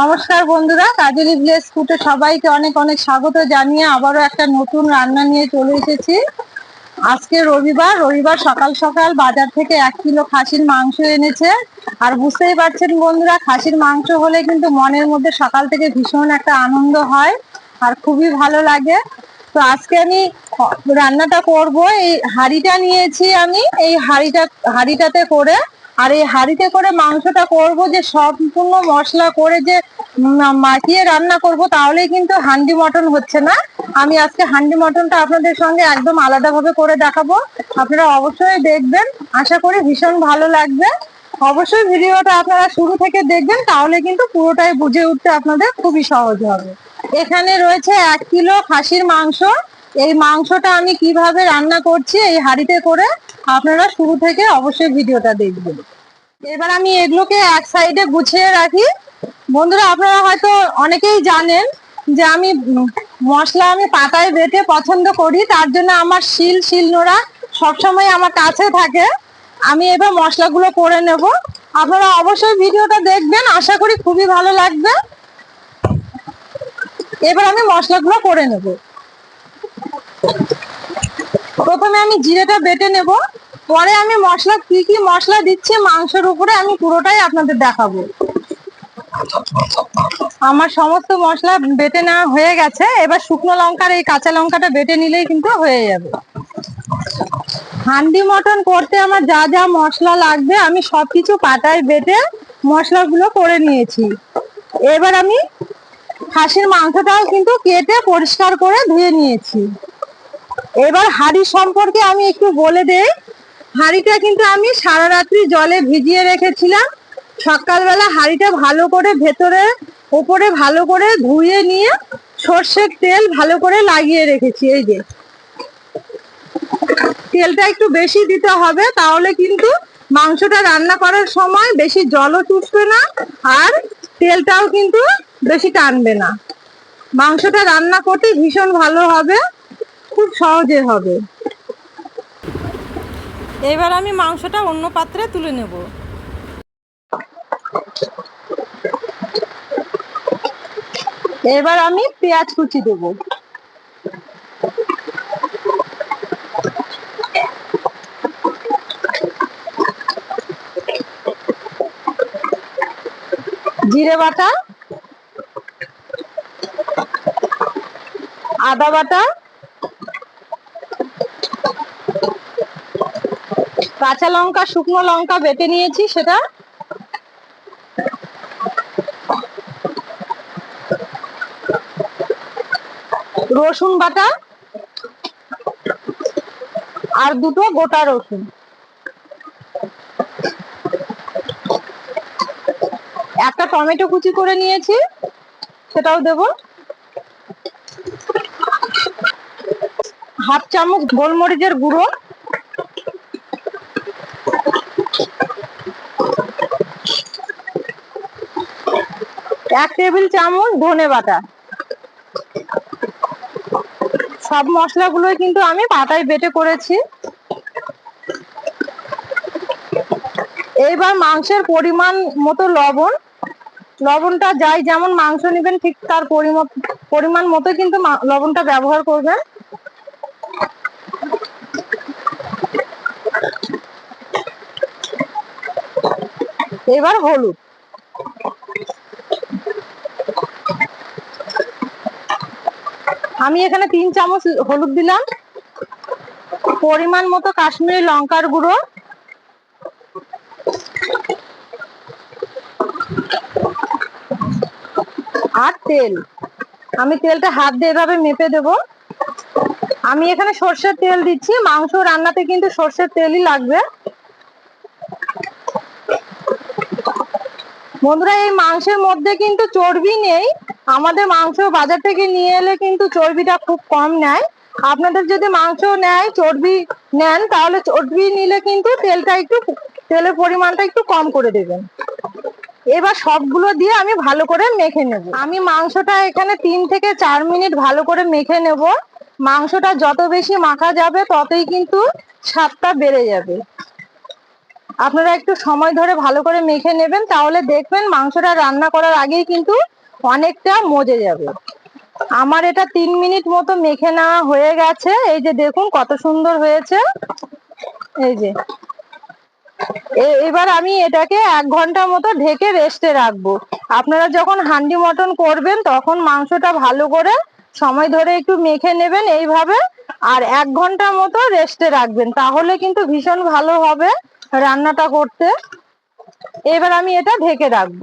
নমস্কার বন্ধুরা, কাজলি ভিলেজ ফুটে সবাইকে অনেক অনেক স্বাগত জানিয়ে আবারও একটা নতুন রান্না নিয়ে চলে এসেছি। আজকে রবিবার রবিবার সকাল সকাল বাজার থেকে এক কিলো খাসির মাংস এনেছে। আর বুঝতেই পারছেন বন্ধুরা, খাসির মাংস হলে কিন্তু মনের মধ্যে সকাল থেকে ভীষণ একটা আনন্দ হয় আর খুবই ভালো লাগে। তো আজকে আমি রান্নাটা করব, এই হাঁড়িটা নিয়েছি আমি, এই হাঁড়িটা, হাঁড়িটাতে করে আর এই হাঁড়িতে করে মাংসটা করব যে সম্পূর্ণ মশলা করে যে মাখিয়ে রান্না করব, তাহলেই কিন্তু হান্ডি মটন হচ্ছে না। আমি আজকে হান্ডি মটনটা আপনাদের সঙ্গে একদম আলাদাভাবে করে দেখাবো। আপনারা অবশ্যই দেখবেন। আশা করি ভীষণ ভালো লাগবে। অবশ্যই ভিডিওটা আপনারা শুরু থেকে দেখবেন, তাহলে কিন্তু পুরোটাই বুঝে উঠতে আপনাদের খুবই সহজ হবে। এখানে রয়েছে এক কিলো খাসির মাংস। এই মাংসটা আমি কীভাবে রান্না করছি এই হাঁড়িতে করে আপনারা শুরু থেকে অবশ্যই ভিডিওটা দেখবেন। এবার আমি এগুলোকে এক সাইডে গুছিয়ে রাখি। বন্ধুরা, আপনারা হয়তো অনেকেই জানেন যে আমি মশলা আমি পাতায় বেটে পছন্দ করি, তার জন্য আমার শিল, শিলনোড়া সবসময় আমার কাছে থাকে। আমি এবার মশলাগুলো করে নেব। আপনারা অবশ্যই ভিডিওটা দেখবেন, আশা করি খুবই ভালো লাগবে। এবার আমি মশলাগুলো করে নেব। প্রথমে আমি জিরেটা বেটে নেব। পরে আমি মশলা, কি কি মশলা দিচ্ছি মাংসের উপরে আমি পুরোটাই আপনাদের দেখাবো। আমার সমস্ত মশলা বেটে নেওয়া হয়ে গেছে। এবার শুকনো লঙ্কার এই কাঁচা লঙ্কাটা বেটে নিলেই কিন্তু হয়ে যাবে। হান্ডি মটন করতে আমার যা যা মশলা লাগবে, আমি সবকিছু পাটায় বেটে মশলাগুলো করে নিয়েছি। এবার আমি খাসির মাংসটাও কিন্তু কেটে পরিষ্কার করে ধুয়ে নিয়েছি। এবার হাঁড়ি সম্পর্কে আমি একটু বলে দেই। হাঁড়িটা কিন্তু আমি সারা রাত্রি জলে ভিজিয়ে রেখেছিলাম। সকালবেলা হাঁড়িটা ভালো করে ভেতরে উপরে ভালো করে ধুয়ে নিয়ে সর্ষের তেল ভালো করে লাগিয়ে রেখেছি, এই যে। তেলটা একটু বেশি দিতে হবে, তাহলে কিন্তু মাংসটা রান্না করার সময় বেশি জলও চুষবে না আর তেলটাও কিন্তু বেশি টানবে না। মাংসটা রান্না করতে ভীষণ ভালো হবে। খুব সহজে হবে। এবার আমি মাংসটা অন্য পাত্রে তুলে নেব। এবার আমি পেঁয়াজ কুচি দেবো। জিরে বাটা আদা বাটা কাঁচা লঙ্কা, শুকনো লঙ্কা বেটে নিয়েছি সেটা। রসুন বাটা আর দুটো গোটা রসুন। একটা টমেটো কুচি করে নিয়েছি, সেটাও দেব। হাফ চামচ গোলমরিচের গুঁড়ো। এক টেবিল চামচ ধনে বাটা। সব মশলাগুলোই কিন্তু আমি পাতায় বেটে করেছি। এইবার মাংসের পরিমাণ মতো লবণ। লবণটা যাই যেমন মাংস নেবেন, ঠিক তার পরিম- পরিমাণ মতো কিন্তু লবণটা ব্যবহার করবেন। এবার হলুদ। আমি এখানে তিন চামচ হলুদ দিলাম, পরিমাণ মতো কাশ্মীরি লঙ্কার গুঁড়ো, আর তেল। আমি তেলটা হাত দিয়ে এভাবে মেপে দেব। আমি এখানে সর্ষের তেল দিচ্ছি, মাংস রান্নাতে কিন্তু সর্ষের তেলই লাগবে। বন্ধুরা, এই মাংসের মধ্যে কিন্তু চর্বি নেই। আমাদের মাংস বাজার থেকে নিয়ে এলে কিন্তু চর্বিটা খুব কম নেয়। আপনাদের যদি মাংস নেয়, চর্বি নেন, তাহলে চর্বি নিলে কিন্তু তেলটা একটু, তেলের পরিমাণটা একটু কম করে দেবেন। এবার সবগুলো দিয়ে আমি ভালো করে মেখে নেব। আমি মাংসটা এখানে তিন থেকে চার মিনিট ভালো করে মেখে নেব। মাংসটা যত বেশি মাখা যাবে, ততই কিন্তু স্বাদটা বেড়ে যাবে। আপনারা একটু সময় ধরে ভালো করে মেখে নেবেন, তাহলে দেখবেন মাংসটা রান্না করার আগেই কিন্তু অনেকটা মজে যাবে। আমার এটা তিন মিনিট মতো মেখে নেওয়া হয়ে গেছে। এই যে দেখুন কত সুন্দর হয়েছে। এই যে। এবার আমি এটাকে এক ঘণ্টা মতো ঢেকে রেস্টে রাখব। আপনারা যখন হান্ডি মটন করবেন, তখন মাংসটা ভালো করে সময় ধরে একটু মেখে নেবেন এইভাবে। আর এক ঘণ্টা মতো রেস্টে রাখবেন। তাহলে কিন্তু ভীষণ ভালো হবে রান্নাটা করতে। এবার আমি এটা ঢেকে রাখব।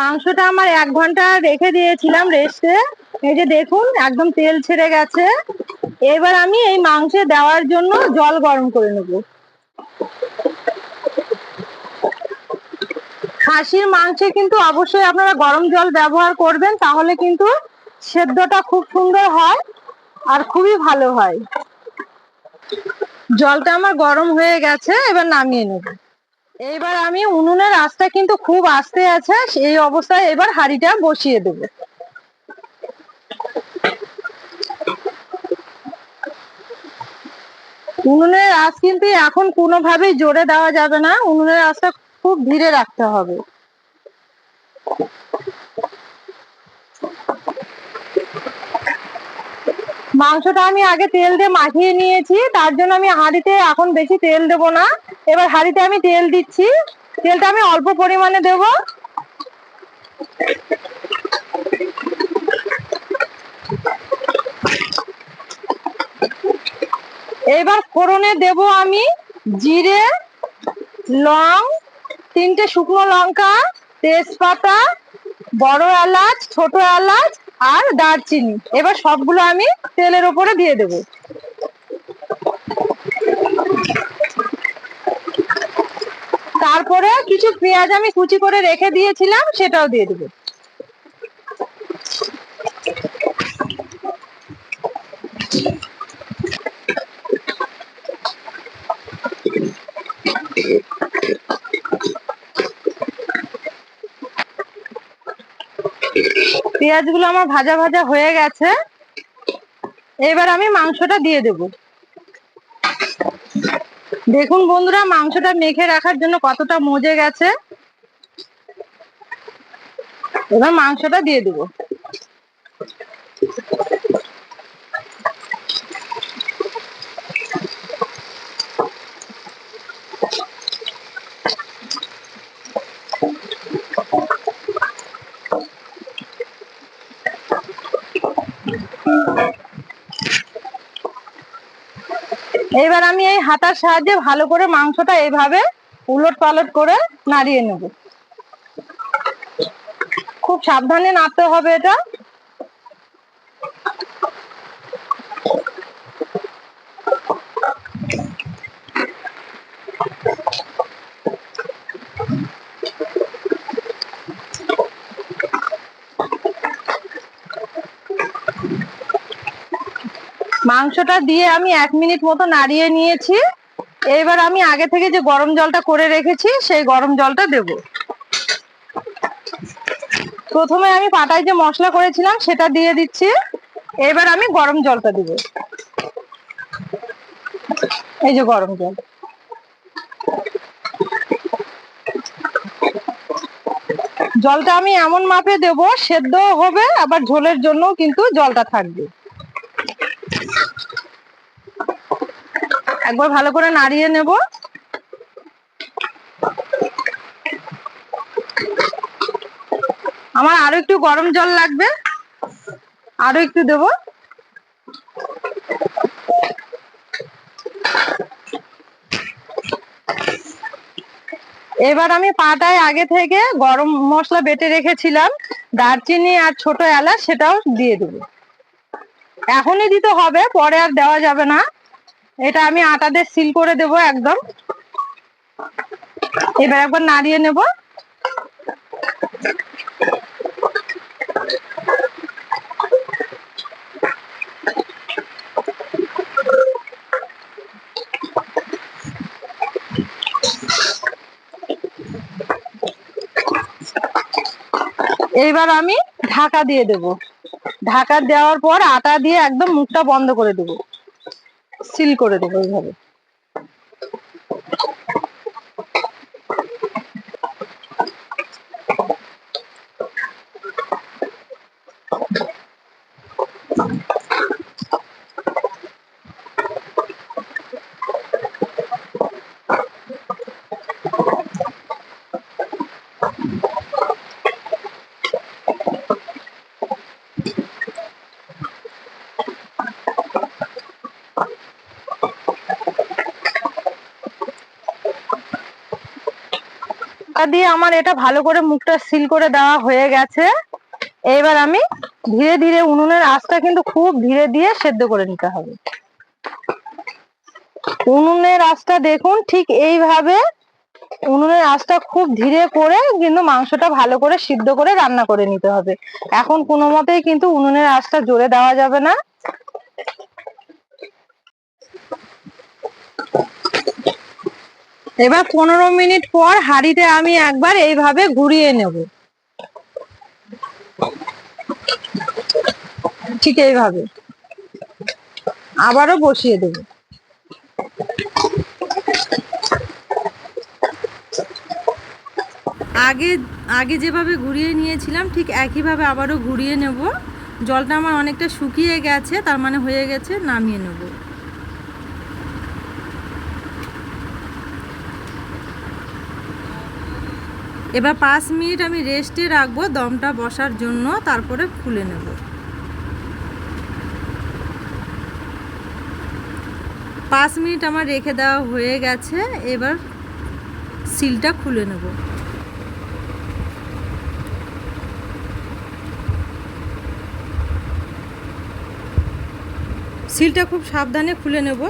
মাংসটা আমার এক ঘণ্টা রেখে দিয়েছিলাম রেস্টে এই যে দেখুন, একদম তেল ছেড়ে গেছে। এবার আমি এই মাংসে দেওয়ার জন্য জল গরম করে নেব। খাসির মাংসে কিন্তু অবশ্যই আপনারা গরম জল ব্যবহার করবেন, তাহলে কিন্তু সেদ্ধটা খুব সুন্দর হয় আর খুবই ভালো হয়। জলটা আমার গরম হয়ে গেছে, এবার নামিয়ে নেব। এইবার আমি উনুনের আঁচটা কিন্তু খুব আস্তে আছে এই অবস্থায় এবার হাঁড়িটা বসিয়ে দেবো। উনুনের আঁচ কিন্তু এখন কোনোভাবেই জোরে দেওয়া যাবে না, উনুনের আঁচটা খুব ধীরে রাখতে হবে। মাংসটা আমি আগে তেল দিয়ে মাখিয়ে নিয়েছি, তার জন্য আমি হাঁড়িতে এখন বেশি তেল দেবো না। এবার হাঁড়িতে আমি তেল দিচ্ছি। তেলটা আমি অল্প পরিমাণে দেবো। এবার ফোড়নে দেব আমি জিরে, লং, তিনটে শুকনো লঙ্কা, তেজপাতা, বড় এলাচ, ছোট এলাচ আর দারচিনি। এবার সবগুলো আমি তেলের ওপরে দিয়ে দেব। তারপরে কিছু পেঁয়াজ আমি কুচি করে রেখে দিয়েছিলাম, সেটাও দিয়ে দেবো। পেঁয়াজগুলো আমার ভাজা ভাজা হয়ে গেছে। এবার আমি মাংসটা দিয়ে দেব। দেখুন বন্ধুরা, মাংসটা মেখে রাখার জন্য কতটা মজে গেছে। এবার মাংসটা দিয়ে দেব। এবার আমি এই হাতার সাহায্যে ভালো করে মাংসটা এইভাবে উলট পালট করে নাড়িয়ে নেব। খুব সাবধানে নাড়তে হবে এটা। মাংসটা দিয়ে আমি এক মিনিট মতো নাড়িয়ে নিয়েছি। এবার আমি আগে থেকে যে গরম জলটা করে রেখেছি, সেই গরম জলটা দেব। প্রথমে আমি পাটায় যে মশলা করেছিলাম, সেটা দিয়ে দিচ্ছি। এবার আমি গরম জলটা দিব। এই যে গরম জল। জলটা আমি এমন মাপে দেব সেদ্ধ হবে, আবার ঝোলের জন্য কিন্তু জলটা থাকবে। একবার ভালো করে নাড়িয়ে নেব। আমার আরও একটু গরম জল লাগবে। আরও একটু দেব। এবার আমি পাটায় আগে থেকে গরম মশলা বেটে রেখেছিলাম, দারচিনি আর ছোট এলাচ সেটাও দিয়ে দেবো। এখনই দিতে হবে, পরে আর দেওয়া যাবে না। এটা আমি আটা দিয়ে সিল করে দেব একদম। এবার একবার নাড়িয়ে নেব। এইবার আমি ঢাকা দিয়ে দেব। ঢাকা দেওয়ার পর আটা দিয়ে একদম মুখটা বন্ধ করে দেবো। সিল করে দেবো এইভাবে। ঢাকা দিয়ে আমার এটা ভালো করে মুখটা সিল করে দেওয়া হয়ে গেছে। এবার আমি ধীরে ধীরে উনুনের আঁচটা কিন্তু খুব ধীরে দিয়ে সেদ্ধ করে নিতে হবে। উনুনের আঁচটা দেখুন, ঠিক এইভাবে উনুনের আঁচটা খুব ধীরে করে কিন্তু মাংসটা ভালো করে সিদ্ধ করে রান্না করে নিতে হবে। এখন কোনো মতেই কিন্তু উনুনের আঁচটা জোরে দেওয়া যাবে না। এবার পনেরো মিনিট পর হাঁড়িতে আমি একবার এইভাবে ঘুরিয়ে নেব। ঠিক এইভাবে। আবারও বসিয়ে দেব। আগে আগে যেভাবে ঘুরিয়ে নিয়েছিলাম, ঠিক একইভাবে আবারও ঘুরিয়ে নেব। জলটা আমার অনেকটা শুকিয়ে গেছে, তার মানে হয়ে গেছে, নামিয়ে নেব। এবার পাঁচ মিনিট আমি রেস্টে রাখব, দমটা বসার জন্য, তারপরে খুলে নেব। পাঁচ মিনিট আমার রেখে দেওয়া হয়ে গেছে, এবার সিলটা খুলে নেব। সিলটা খুব সাবধানে খুলে নেব।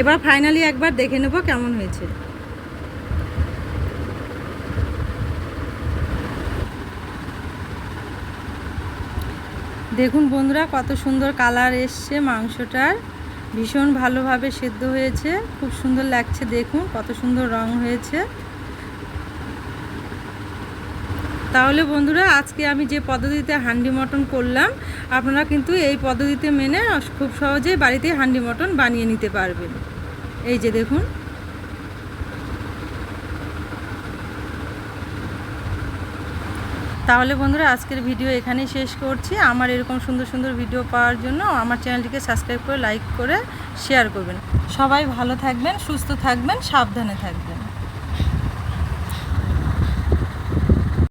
এবার ফাইনালি একবার দেখে নেব কেমন হয়েছে। দেখুন বন্ধুরা, কত সুন্দর কালার এসছে মাংসটার। ভীষণ ভালোভাবে সেদ্ধ হয়েছে, খুব সুন্দর লাগছে দেখুন, কত সুন্দর রং হয়েছে। তাহলে বন্ধুরা, আজকে আমি যে পদ্ধতিতে হান্ডি মটন করলাম, আপনারা কিন্তু এই পদ্ধতিতে মেনে খুব সহজেই বাড়িতে হান্ডি মটন বানিয়ে নিতে পারবেন। এই যে দেখুন। তাহলে বন্ধুরা, আজকের ভিডিও এখানেই শেষ করছি। আমার এরকম সুন্দর সুন্দর ভিডিও পাওয়ার জন্য আমার চ্যানেলটিকে সাবস্ক্রাইব করে, লাইক করে, শেয়ার করবেন। সবাই ভালো থাকবেন, সুস্থ থাকবেন, সাবধানে থাকবেন।